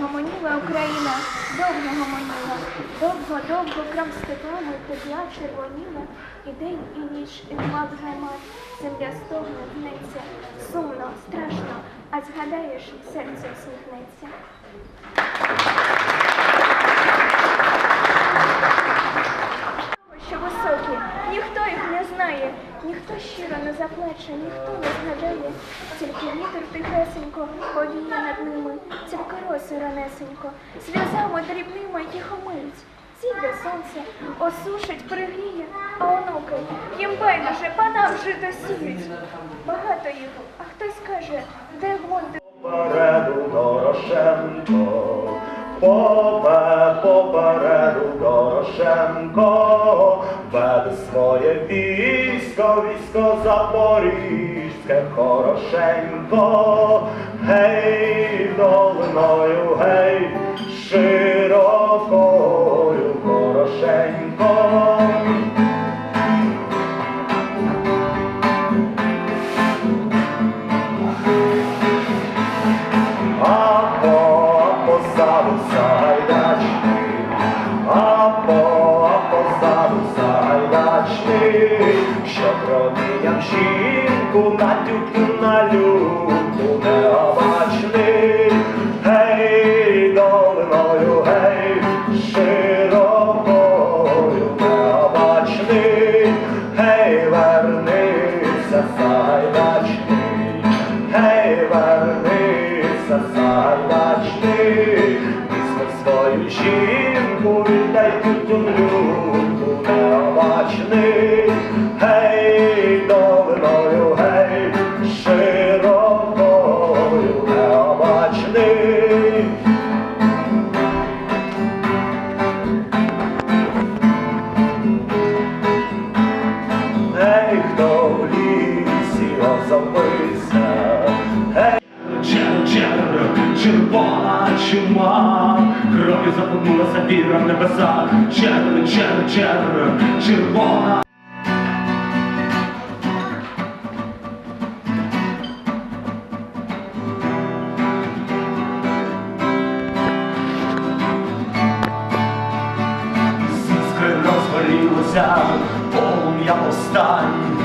Гомоніла Україна, довго гомоніла, довго-довго крам степами тепла червоніла, і день, і ніч, і мав гаймат, земля стогне, гнеться, сумно, страшно, а згадаєш, серце всміхнеться. Що високі, ніхто їх не знає, ніхто не заплаче, ніхто не згадає, тільки вітер тихесенько повіє над ними, тільки роси ранесенько, сльозами дрібними їх омиють. Зійде сонце, осушить, пригріє, а онуки їм байдуже панам жито сіють. Багато їх, а хтось каже, де гонти Попереду Дорошенко, попе попереду Дорошенко, веде своє військо, військо запорізьке хорошенько, гей, долиною, гей, широкою жінку на тютю на люку необачний. Гей, долиною, гей, широкою необачний, гей, вернися, сайдачний, гей, вернися, сайдачний, візьми свою жінку, віддай тютю люку необачний, гей, червона чума, кров'ю запутнулася віра в небеса. Чер, чер, чер, червона. Полум'я повстань,